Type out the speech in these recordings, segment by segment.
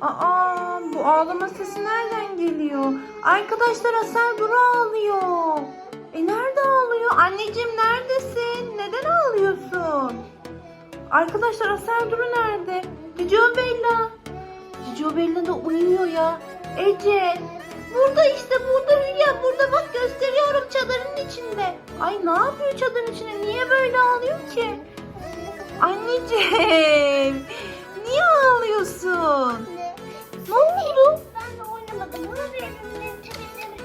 Aa bu ağlama sesi nereden geliyor? Arkadaşlar Asel Duru ağlıyor. E nerede ağlıyor? Anneciğim neredesin? Neden ağlıyorsun? Arkadaşlar Asel Duru nerede? Cicio Bella. Cicio Bella da uyuyor ya. Ece. Burada işte burada Hülya. Burada bak gösteriyorum çadırın içinde. Ay ne yapıyor çadırın içinde? Niye böyle ağlıyor ki? Anneciğim. Niye ağlıyorsun? Ne oldu? Ben de oynamadım. Bunu birbirine tübüklemek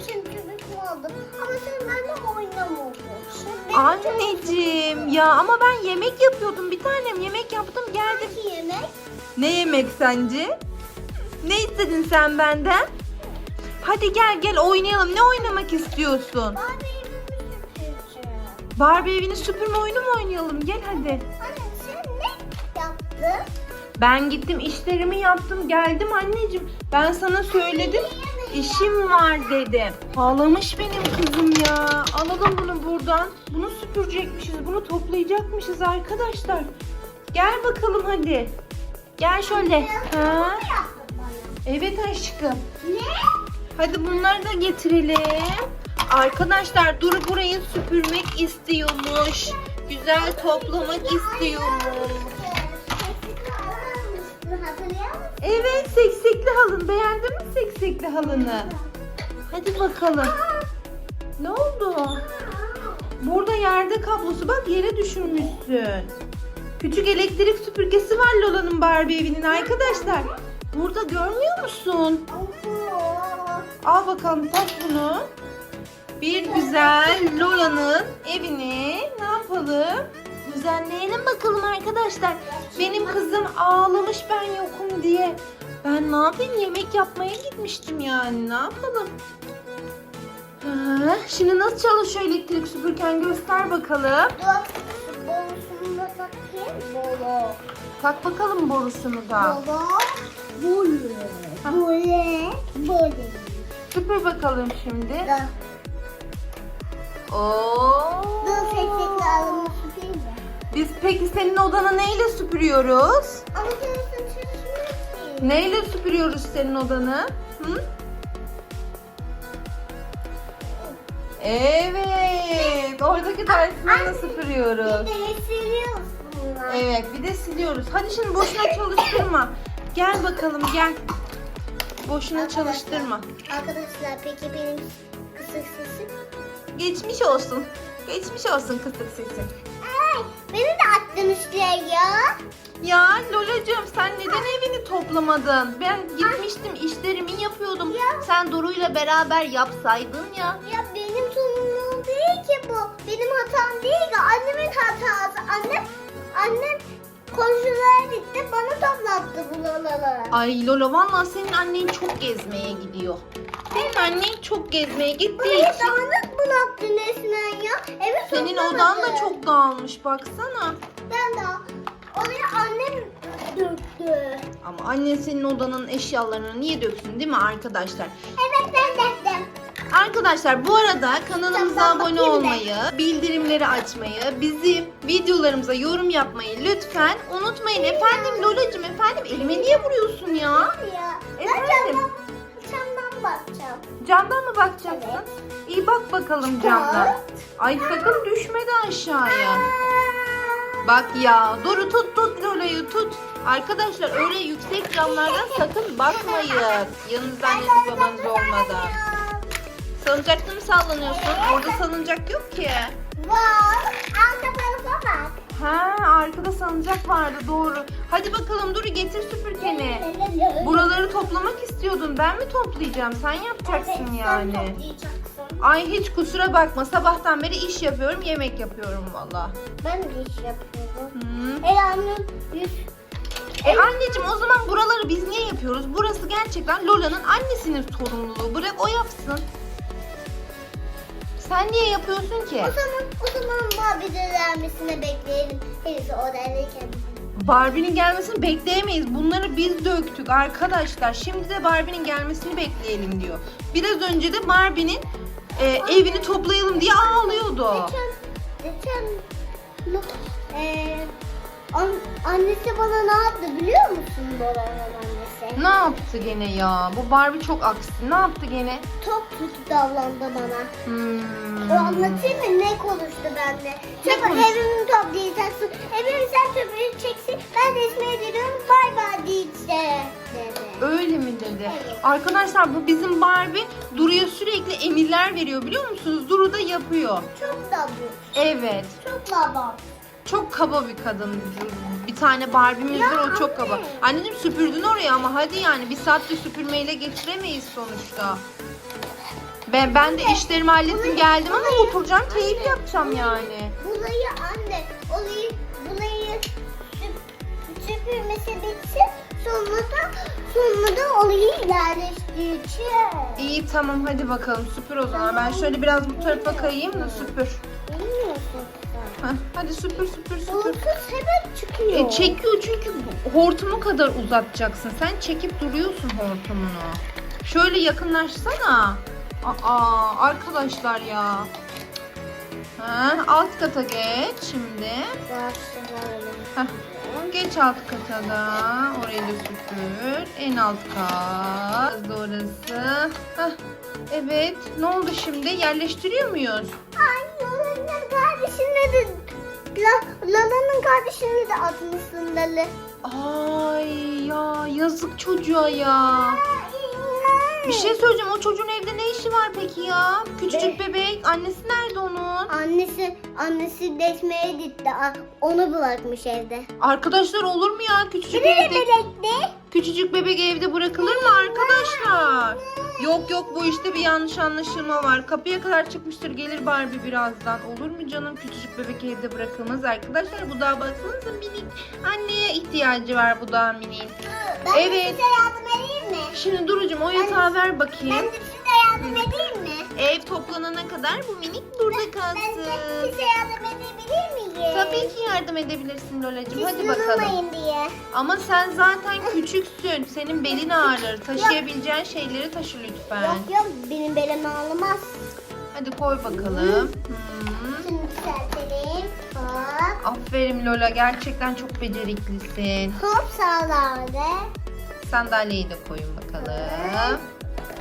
için tübük aldım? Ama sen benimle oynamıyorsun. Anneciğim ya ama ben yemek yapıyordum bir tanem yemek yaptım geldim. Hangi yemek? Ne yemek sence? Ne istedin sen benden? Hadi gel gel oynayalım. Ne oynamak istiyorsun? Barbie evimi süpüreceğim. Barbie evini süpürme oyunu mu oynayalım? Gel hadi. Anne sen ne yaptın? Ben gittim işlerimi yaptım geldim anneciğim. Ben sana söyledim. İşim var dedim. Ağlamış benim kızım ya. Alalım bunu buradan. Bunu süpürecekmişiz. Bunu toplayacakmışız arkadaşlar. Gel bakalım hadi. Gel şöyle. Ha? Evet aşkım. Ne? Hadi bunları da getirelim. Arkadaşlar Duru burayı süpürmek istiyormuş. Güzel toplamak istiyormuş. Evet seksekli halın. Beğendin mi seksekli halını? Hadi bakalım. Ne oldu? Burada yerde kablosu bak yere düşürmüşsün. Küçük elektrik süpürgesi var Lola'nın Barbie evinin arkadaşlar. Burada görmüyor musun? Al bakalım tak bunu. Bir güzel Lola'nın evini ne yapalım? Düzenleyelim bakalım arkadaşlar. Benim kızım ağlamış ben yokum diye. Ben ne yapayım yemek yapmaya gitmiştim yani ne yapalım? Ha, şimdi nasıl çalışıyor elektrik süpürgen göster bakalım. Dur. Borusunu da takayım. Tak bakalım borusunu da. Boru. Böyle. Böyle. Böyle. Süpür bakalım şimdi. Dur. Oo. Dur süpüreyim mi? Biz peki senin odanı neyle süpürüyoruz? Ama sen. Neyle süpürüyoruz senin odanı? Hı? Evet. Oradaki taşlarını süpürüyoruz. Bir de siliyorsun bunlar. Evet bir de siliyoruz. Hadi şimdi boşuna çalıştırma. Gel bakalım gel. Boşuna çalıştırma. Arkadaşlar peki benim kısık sesim? Geçmiş olsun. Geçmiş olsun kısık sesin. Beni de attırmışlar ya. Ya Lolacığım sen neden evini toplamadın? Ben gitmiştim işlerimi yapıyordum. Ya. Sen Duru'yla beraber yapsaydın ya. Ya benim sorumluluğum değil ki bu. Benim hatam değil ki annemin hatası. Annem, annem komşulara gitti bana toplattı bu lolaları. Ay Lola vallahi senin annen çok gezmeye gidiyor. Senin annen çok gezmeye gittiği Burayı için dağınık bıraktı resmen ya. Evi senin odan da çok dağılmış baksana. Ben de oraya annem döktü. Ama annen senin odanın eşyalarını niye döksün değil mi arkadaşlar? Evet ben döktüm. Arkadaşlar bu arada kanalımıza abone olmayı, bildirimleri açmayı, bizim videolarımıza yorum yapmayı lütfen unutmayın. Efendim Lolacığım efendim elime niye vuruyorsun ya? Ya. Ben Efendim? camdan, camdan bakacağım. Camdan mı bakacaksın? İyi bak bakalım camdan. Ay sakın düşme de aşağıya. Bak ya Doru tut tut Lola'yı tut. Arkadaşlar öyle yüksek camlardan sakın bakmayın. Yanınızda anneniz babanız olmadan. Salıncakta mı sallanıyorsun? Orada salıncak yok ki. Var. Arka tarafa bak. Ha arkada salıncak vardı doğru. Hadi bakalım Duru getir süpürgeni. Buraları toplamak istiyordun. Ben mi toplayacağım? Sen yapacaksın Evet, sen yani. toplayacaksın. Ay hiç kusura bakma. Sabahtan beri iş yapıyorum, yemek yapıyorum valla. Ben de iş yapıyorum. Hı. El annem. E anneciğim o zaman buraları biz niye yapıyoruz? Burası gerçekten Lola'nın annesinin sorumluluğu. Bırak o yapsın. Sen niye yapıyorsun ki? O zaman o zaman Barbie'de gelmesini bekleyelim. Henüz odadayken. Barbie'nin gelmesini bekleyemeyiz. Bunları biz döktük arkadaşlar. Şimdi de Barbie'nin gelmesini bekleyelim diyor. Biraz önce de Barbie'nin e, evini toplayalım diye ağlıyordu. Geçen, geçen eee, an, annesi bana ne yaptı biliyor musun Bora'nın annesi? Ne yaptı gene ya? Bu Barbie çok aksi. Ne yaptı gene? Çok kötü davrandı bana. Hmm. O anlatayım mı? Ne konuştu bende? Ne Çabuk konuştu? evimi toplayacaksın. Evimi sen çöpünü çeksin. Ben de İsmail'e gidiyorum. Bay bay diyeceğim. Dedi. Öyle mi dedi? Evet. Arkadaşlar bu bizim Barbie Duru'ya sürekli emirler veriyor biliyor musunuz? Duru da yapıyor. Çok da bu. Evet. Çok da Çok kaba bir kadın. Bir tane Barbie'miz var o çok kaba. Anneciğim süpürdün oraya ama hadi yani bir saatte süpürmeyle geçiremeyiz sonuçta. Ben, ben de işlerimi hallettim geldim ama oturacağım keyif yapacağım yani. Bulayı anne, olayı, bulayı süp, süpürmesi bitsin. Sonra da, sonra da olayı yerleştireceğiz. İyi tamam hadi bakalım süpür o zaman. Ben şöyle biraz bu tarafa kayayım da süpür. Bilmiyorsun hadi süpür süpür süpür. Bulutuz hemen çıkıyor. E, çekiyor çünkü hortumu kadar uzatacaksın. Sen çekip duruyorsun hortumunu. Şöyle yakınlaşsana. Aa arkadaşlar ya. Ha, alt kata geç şimdi. Heh, geç alt kata da. Orayı da süpür. En alt kat. Orası. Heh, evet. Ne oldu şimdi? Yerleştiriyor muyuz? Ay Lala'nın kardeşine de La, Lala'nın kardeşine de atmışsın Lala. Ay ya yazık çocuğa ya. Bir şey söyleyeceğim. O çocuğun evde ne işi var peki ya? Küçücük bebek. Annesi nerede onun? Annesi annesi desmeye gitti. Onu bırakmış evde. Arkadaşlar olur mu ya? Küçücük Biri de evde bebekti. küçücük bebek evde bırakılır mı arkadaşlar? Yok yok bu işte bir yanlış anlaşılma var. Kapıya kadar çıkmıştır gelir Barbie birazdan. Olur mu canım küçücük bebek evde bırakılmaz arkadaşlar. Bu daha baksanıza minik. Anneye ihtiyacı var bu daha minik. Ben Evet. size yardım edeyim mi? Şimdi Duru'cum o yatağı ver bakayım. Ben de size yardım edeyim mi? Ev toplanana kadar bu minik burada Ben de kalsın. size miyim? Tabii ki yardım edebilirsin Lolacığım. Hadi bakalım. diye. Ama sen zaten küçüksün. Senin belin ağrır. Taşıyabileceğin şeyleri taşı lütfen. Yok yok benim belim ağlamaz. Hadi koy bakalım. Hmm. Şimdi düzeltelim. Hop. Aferin Lola. Gerçekten çok beceriklisin. Hop sağlarda. Sandalyeyi de koyun bakalım.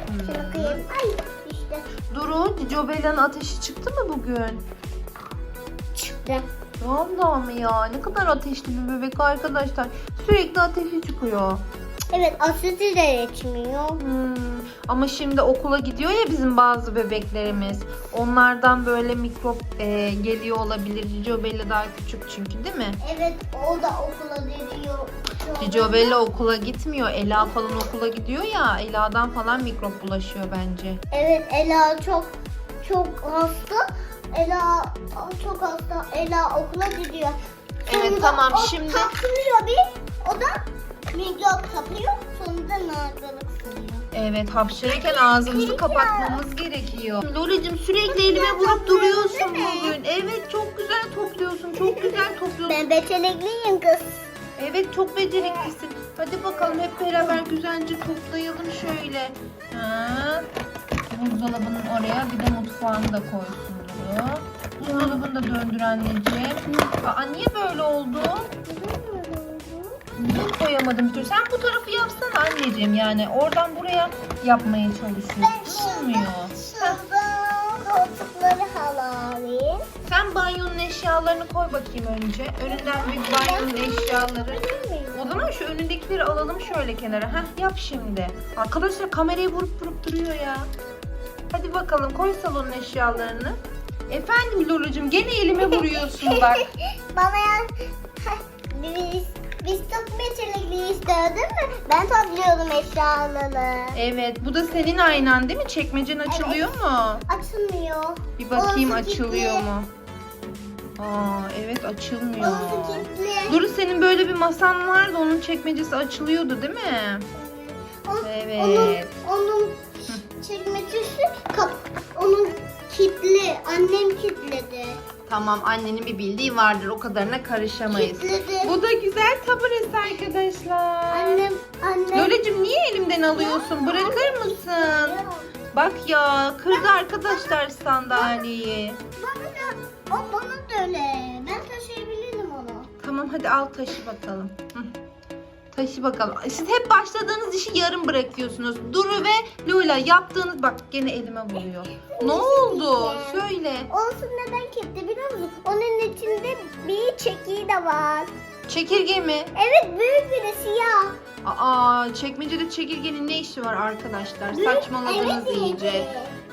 Şunu Hmm. koyayım. Ay işte Duru, Cicio Bella'nın ateşi çıktı mı bugün? çıktı. Vallahi mı ya? Ne kadar ateşli bir bebek arkadaşlar. Sürekli ateşi çıkıyor. Evet asidi de geçmiyor. Hmm, Ama şimdi okula gidiyor ya bizim bazı bebeklerimiz. Onlardan böyle mikrop e, geliyor olabilir. Cicio Bella daha küçük çünkü değil mi? Evet o da okula gidiyor. Cicio Bella okula gitmiyor. Ela falan okula gidiyor ya. Ela'dan falan mikrop bulaşıyor bence. Evet Ela çok çok hasta. Ela çok hasta. Ela okula gidiyor. Evet, Sonunda tamam, o şimdi- kapsülüyor bir. O da mikrop kapıyor. Sonunda narkotik sürüyor. Evet hapşırırken ağzımızı kapatmamız gerekiyor. Lolacığım sürekli elime vurup duruyorsun bugün. Evet çok güzel topluyorsun. Çok güzel topluyorsun. Ben becerikliyim kız. Evet çok beceriklisin. Hadi bakalım hep beraber güzelce toplayalım şöyle. Ha. Buzdolabının oraya bir de mutfağını da koysun Duru. Buzdolabını da döndür anneciğim. Aa niye böyle oldu? Niye koyamadım bir türlü? Sen bu tarafı yapsana anneciğim yani. Oradan buraya yapmaya çalışıyorsun. Olmuyor. Şuradan koltukları halayım. Sen banyonun eşyalarını koy bakayım önce. Önünden bir banyonun eşyaları. O zaman şu önündekileri alalım şöyle kenara. Heh yap şimdi. Arkadaşlar kamerayı vurup vurup duruyor ya. Hadi bakalım koy salonun eşyalarını. Efendim Lolucuğum gene elime vuruyorsun bak. Bana ya biz, biz çok becerikliymiş gördün mü? Ben topluyorum eşyaları. Evet bu da senin aynan değil mi? Çekmecen açılıyor mu? Açılmıyor. Bir bakayım Orası açılıyor kilitli. mu? Aa evet açılmıyor. Orası kilitli. Duru senin böyle bir masan vardı onun çekmecesi açılıyordu değil mi? Evet. Onun, onun çekmecesi kap, onun kilitli. Annem kilitledi. Tamam annenin bir bildiği vardır o kadarına karışamayız. Kilitledi. Bu da güzel taburesi arkadaşlar. Annem, annem. Lolacığım niye elimden alıyorsun? Bırakır mısın? Bak ya kırdı arkadaşlar sandalyeyi. Bana da, o bana da öyle. Ben taşıyabilirim onu. Tamam hadi al taşı bakalım. Hı. Taşı bakalım. Siz hep başladığınız işi yarım bırakıyorsunuz. Duru ve Lola yaptığınız bak gene elime vuruyor. Ne oldu? Söyle. Olsun neden kilitli biliyor musun? Onun içinde bir çekiği de var. Çekirge mi? Evet büyük bir de siyah. Aa çekmecede çekirgenin ne işi var arkadaşlar? Büyük- Saçmaladınız evet, iyice.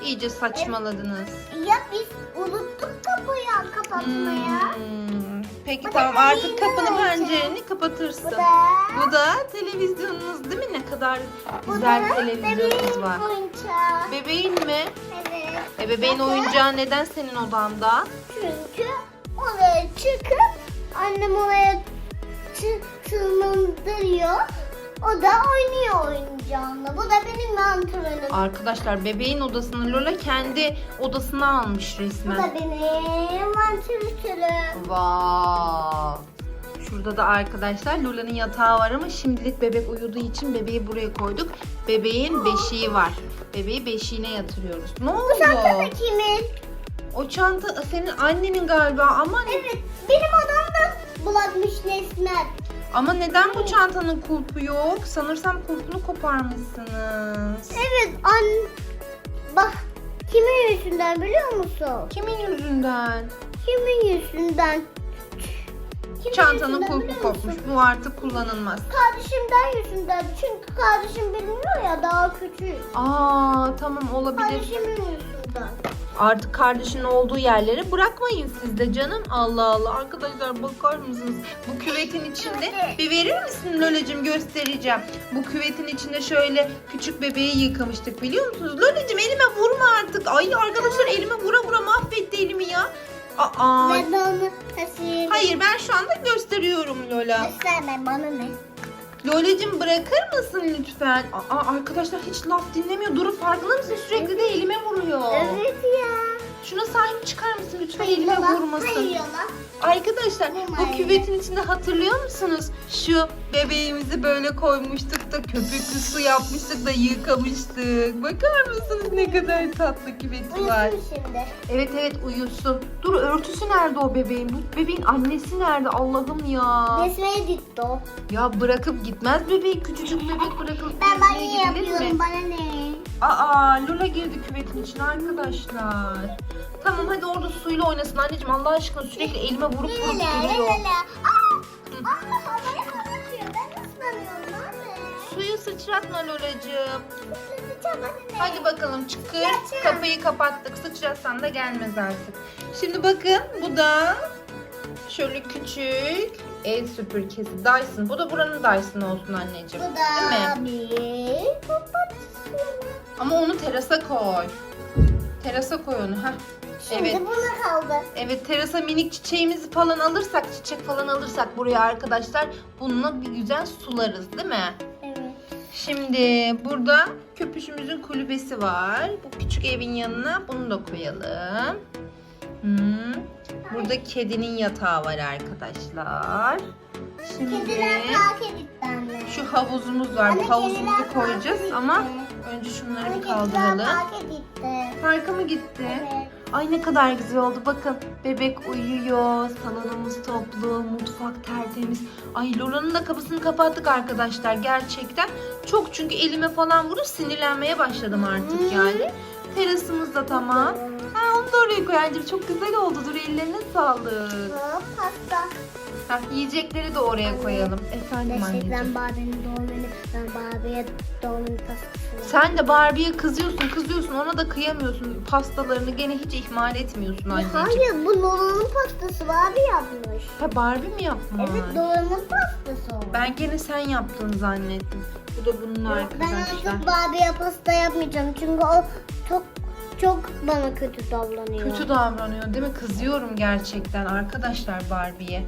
İyice saçmaladınız. Ya biz unuttuk kapıyı kapatmaya. Hmm, Peki tamam artık kapını pencereni kapatırsın. Bu da, Bu da televizyonunuz değil mi? Ne kadar güzel televizyonunuz var. oyuncağı. Bebeğin mi? Evet. E bebeğin Bakın, oyuncağı neden senin odanda? Çünkü oraya çıkıp annem oraya tırmandırıyor. O da oynuyor oyuncağını. Bu da benim antrenörüm. Arkadaşlar bebeğin odasını Lola kendi odasına almış Bu da resmen. benim antrenörüm. Vav. Şurada da arkadaşlar Lola'nın yatağı var ama şimdilik bebek uyuduğu için bebeği buraya koyduk. Bebeğin beşiği var. Bebeği beşiğine yatırıyoruz. Ne Bu çanta da oldu? kimin? O çanta senin annenin galiba ama Evet. Benim odamda bulanmış resmen. Ama neden bu çantanın kulpu yok? Sanırsam kulpunu koparmışsınız. Evet an bak kimin yüzünden biliyor musun? Kimin yüzünden? Kimin yüzünden? Kimin Çantanın yüzünden kulpu biliyor kopmuş. musun? Bu artık kullanılmaz. Kardeşimden yüzünden. Çünkü kardeşim bilmiyor ya daha küçük. Aa tamam olabilir. Kardeşimin yüzünden. Artık kardeşin olduğu yerlere bırakmayın siz de canım. Allah Allah. Arkadaşlar bakar mısınız? Bu küvetin içinde bir verir misin Lolacığım göstereceğim. Bu küvetin içinde şöyle küçük bebeği yıkamıştık biliyor musunuz? Lolacığım elime vurma artık. Ay arkadaşlar elime vura vura mahvetti elimi ya. Aa. Ben onu taşıyayım. Hayır ben şu anda gösteriyorum Lola. Gösterme bana ne? Lolacığım bırakır mısın lütfen? Aa arkadaşlar hiç laf dinlemiyor. Duru farkında mısın? Sürekli de elime vuruyor. Evet ya. Şuna sahip çıkar mısın lütfen Hayır elime vurmasın. Hayır. Arkadaşlar bu küvetin içinde hatırlıyor musunuz? Şu bebeğimizi böyle koymuştuk da köpüklü su yapmıştık da yıkamıştık. Bakar mısınız ne kadar tatlı küveti var. Uyusun şimdi. Evet evet uyusun. Dur örtüsü nerede o bebeğin? Bu bebeğin annesi nerede Allah'ım ya. Resmeye gitti o. Ya bırakıp gitmez bebeği küçücük bebek bırakıp Ben gezmeye gidilir mi? bana ne? Aa Lula girdi küvetin içine arkadaşlar. Tamam hadi orada suyla oynasın anneciğim Allah aşkına sürekli elime vurup vurup duruyor. lele. Aa! Anne havaya fırlatıyor. Ben ıslanıyorum anne. Suyu sıçratma Lolacığım. Anne. Hadi bakalım çıkır. Sıçratacağım. Kapıyı kapattık. Sıçratsan da gelmez artık. Şimdi bakın bu da şöyle küçük el süpürgesi Dyson. Bu da buranın Dyson olsun anneciğim. Bu Değil da mi? bir. Ama onu terasa koy. Terasa koy onu. Heh. Şimdi Evet. bunu kaldı. Evet terasa minik çiçeğimizi falan alırsak, çiçek falan alırsak buraya arkadaşlar bununla bir güzel sularız değil mi? Evet. Şimdi burada köpüşümüzün kulübesi var. Bu küçük evin yanına bunu da koyalım. Hmm. Burada kedinin yatağı var arkadaşlar. Şimdi şu havuzumuz var. Bu havuzumuzu koyacağız ama önce şunları bir kaldıralım. Parka mı gitti? Evet. Ay ne kadar güzel oldu. Bakın bebek uyuyor. Salonumuz toplu. Mutfak tertemiz. Ay Lola'nın da kapısını kapattık arkadaşlar. Gerçekten. Çok çünkü elime falan vurup sinirlenmeye başladım artık yani. Terasımız da tamam. Ha onu da oraya koy anneciğim. Çok güzel oldu. Dur ellerine sağlık. Hop, Pasta. Ha, yiyecekleri de oraya koyalım. Efendim anneciğim. Gerçekten Barbie'nin doğum günü. Ben Barbie'ye doğum günü pastası Sen de Barbie'ye kızıyorsun, kızıyorsun. Ona da kıyamıyorsun. Pastalarını gene hiç ihmal etmiyorsun anneciğim. Hayır bu Lola'nın pastası Barbie yapmış. Ha Barbie mi yapmış? Evet Lola'nın pastası o. Ben gene sen yaptın zannettim. Bu da bunun Yok, ben arkadaşlar. artık Barbie'ye pasta yapmayacağım çünkü o çok çok bana kötü davranıyor. Kötü davranıyor değil mi? Kızıyorum gerçekten arkadaşlar Barbie'ye.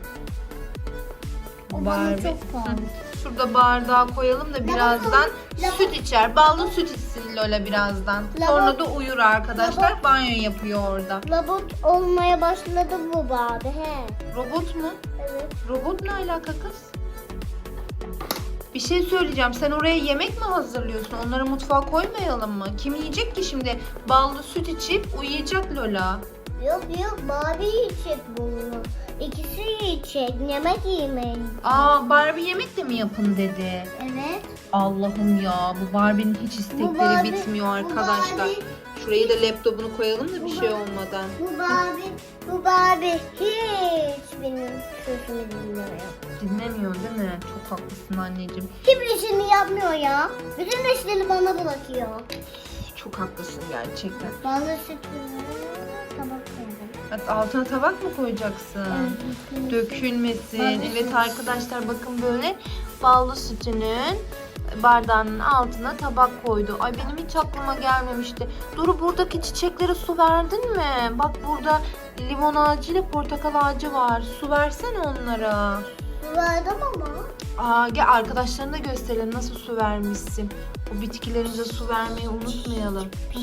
O bana çok pahalı. Şurada bardağı koyalım da birazdan Lavabo- süt içer. Ballı süt içsin Lola birazdan. Lavabo- Sonra da uyur arkadaşlar. Lavabo- Banyo yapıyor orada. Robot olmaya başladı bu Barbie he. Robot mu? Evet. Robot ne alaka kız? Bir şey söyleyeceğim. Sen oraya yemek mi hazırlıyorsun? Onları mutfağa koymayalım mı? Kim yiyecek ki şimdi? Ballı süt içip uyuyacak Lola. Yok yok Barbie yiyecek bunu. İkisi yiyecek. Yemek yemeyin. Aa Barbie yemek de mi yapın dedi. Evet. Allah'ım ya bu Barbie'nin hiç istekleri Barbie- bitmiyor bu arkadaşlar. Barbie- Şurayı da laptopunu koyalım da bir şey olmadan. Bu Barbie, bu Barbie hiç benim sözümü dinlemiyor. Dinlemiyor değil mi? Çok haklısın anneciğim. Hiçbir işini yapmıyor ya. Bütün işleri bana bırakıyor. Çok haklısın gerçekten. Bazı sütünü tabak koyalım. Hatta altına tabak mı koyacaksın? Evet. Dökülmesin. Ballı Evet süt. arkadaşlar bakın böyle ballı sütünün bardağının altına tabak koydu. Ay benim hiç aklıma gelmemişti. Duru buradaki çiçeklere su verdin mi? Bak burada limon ağacı ile portakal ağacı var. Su versene onlara. Verdim ama. Aa gel arkadaşlarına da gösterelim nasıl su vermişsin. O bitkilerimize su vermeyi unutmayalım. Hı.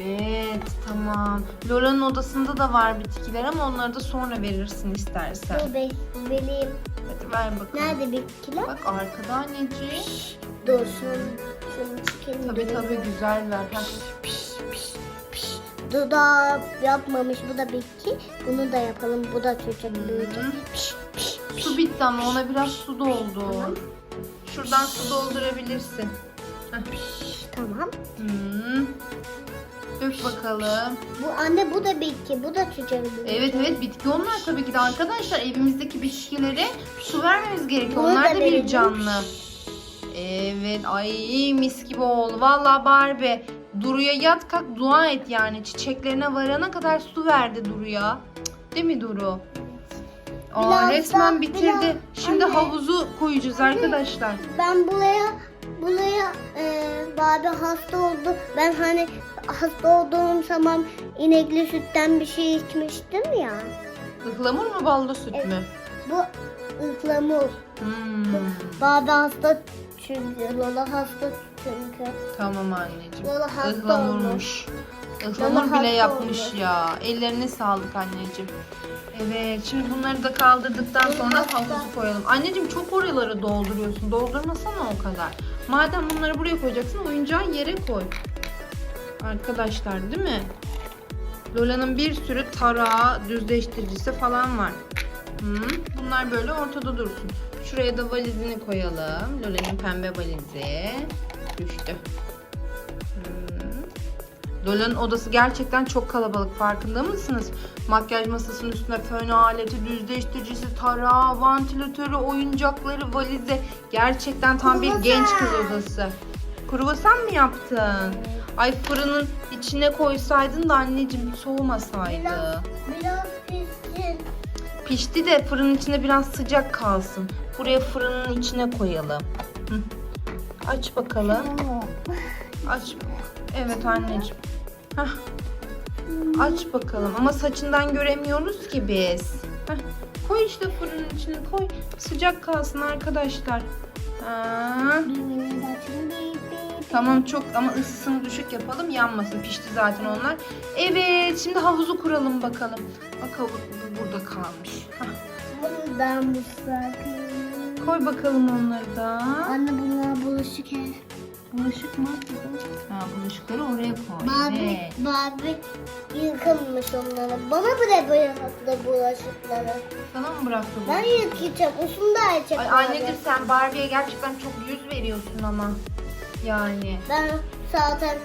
Evet tamam. Lola'nın odasında da var bitkiler ama onları da sonra verirsin istersen. Be, bu benim. Hadi ver bakalım. Nerede bitkiler? Bak arkada anneciğim. Dursun. Şunu çıkayım. Tabii tabii güzel ver. Dudağı yapmamış. Bu da bitki. Bunu da yapalım. Bu da çocuk büyüyecek. Su bitti ama ona biraz su doldu. Şuradan su doldurabilirsin. Tamam. Hmm. Dök bakalım. Bu anne bu da bitki. Bu da büyüyecek. Evet evet bitki onlar tabii ki de arkadaşlar evimizdeki bitkilere su vermemiz gerekiyor. Bunu Onlar da da bir canlı. Evet ay mis gibi oldu. Valla Barbie Duru'ya yat kalk dua et yani. Çiçeklerine varana kadar su verdi Duru'ya. Değil mi Duru? Aa, Biraz resmen da- bitirdi. biraz- Şimdi Anne. havuzu koyacağız arkadaşlar. Ben buraya buraya e, Barbie hasta oldu. Ben hani hasta olduğum zaman inekli sütten bir şey içmiştim ya. Ihlamur mu ballı süt Evet. mü? Bu ıhlamur. Hmm, Barbie hasta çünkü. Lola hasta çünkü. tamam anneciğim. Lola hasta Ihlamurmuş. Ihlamur bile yapmış olmuş. ya. Ellerine sağlık anneciğim. Evet şimdi bunları da kaldırdıktan sonra havuzu koyalım. Anneciğim çok oraları dolduruyorsun. Doldurmasana o kadar. Madem bunları buraya koyacaksın oyuncağı yere koy. Arkadaşlar değil mi? Lola'nın bir sürü tarağı, düzleştiricisi falan var. Hı, bunlar böyle ortada dursun. Şuraya da valizini koyalım. Lola'nın pembe valizi. Düştü. Lola'nın odası gerçekten çok kalabalık. Farkında mısınız? Makyaj masasının üstüne fön aleti, düzleştiricisi, tarağı, vantilatörü, oyuncakları, valizi. Gerçekten tam bir genç kız odası. Kruvasan mı yaptın? Ay fırının içine koysaydın da anneciğim soğumasaydı. Biraz, biraz pişsin. Pişti de fırının içinde biraz sıcak kalsın. Buraya fırının içine koyalım. Hı. Aç bakalım. Aç. Evet anneciğim. Hah. Aç bakalım. Ama saçından göremiyoruz ki biz. Heh. Koy işte fırının içine koy. Sıcak kalsın arkadaşlar. Ha. Tamam çok ama ısısını düşük yapalım yanmasın. Pişti zaten onlar. Evet şimdi havuzu kuralım bakalım. Bak havuz bu burada kalmış. Hah. Buradan bu. Koy bakalım onları da. Anne bunlar bulaşık ev. Bulaşık mı? Ha, bulaşıkları oraya koy. Barbie, Evet. Barbie yıkılmış onları. Bana bile bıraktı bulaşıkları. Sana mı bıraktı bu? Ben yıkayacağım. Usun da açacak. Ay anneciğim sen Barbie'ye gerçekten çok yüz veriyorsun ama. Yani Ben zaten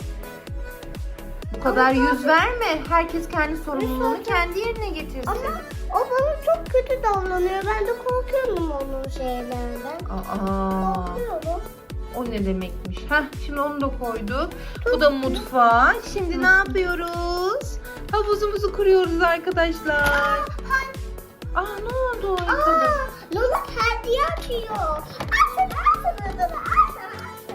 bu kadar yüz verme. Herkes kendi sorumluluğunu kendi yerine getirsin. ama o bana çok kötü davranıyor. Ben de korkuyorum onun şeylerden. Aa, Korkuyorum. O ne demekmiş? Heh, şimdi onu da koyduk. Bu da mutfağı. Şimdi ne yapıyoruz? Havuzumuzu kuruyoruz arkadaşlar. Aa ne oldu? Aa, Lola hediye açıyor. Açın açın Lola.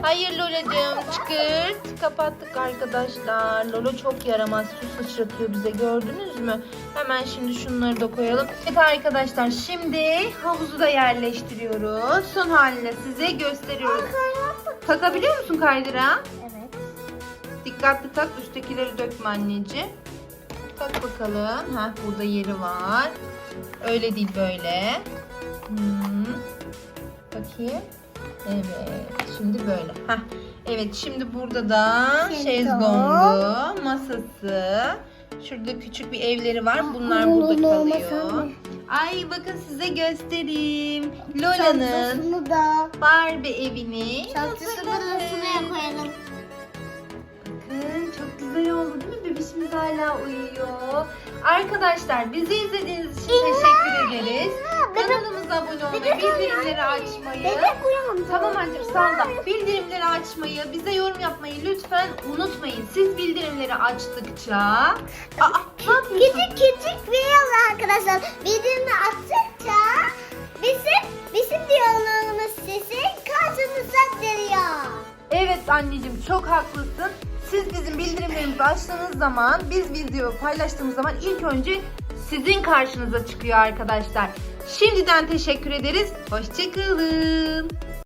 Hayır Lola'cığım çıkırt. Kapattık arkadaşlar. Lola çok yaramaz. Su sıçratıyor bize gördünüz mü? Hemen şimdi şunları da koyalım. Evet arkadaşlar şimdi havuzu da yerleştiriyoruz. Son haline size gösteriyoruz. Takabiliyor musun kaydıra? Evet. Dikkatli tak üsttekileri dökme anneciğim. Tak bakalım. Ha burada yeri var. Öyle değil böyle. Hmm. Bakayım. Evet. Şimdi böyle. Heh. Evet şimdi burada da Şezlong. şezlongu, masası, Şurada küçük bir evleri var. Bunlar burada kalıyor. Ay bakın size göstereyim. Lola'nın Çantasını da. Barbie evini. Çantasını da şuraya koyalım. Bakın çok güzel oldu değil mi? Bebişimiz hala uyuyor. Arkadaşlar bizi izlediğiniz için teşekkür ederiz. Kanalımıza abone olmayı, bildirimleri açmayı. Tamam anneciğim de bildirimleri açmayı, bize yorum yapmayı lütfen unutmayın. Siz bildirimleri açtıkça... Aa, ne yapıyorsun? Küçük küçük videolar arkadaşlar. Bildirimini attıkça bizim bizim videolarımız sesi karşınıza geliyor. Evet anneciğim çok haklısın. Siz bizim bildirimlerimizi açtığınız zaman, biz video paylaştığımız zaman ilk önce sizin karşınıza çıkıyor arkadaşlar. Şimdiden teşekkür ederiz. Hoşçakalın.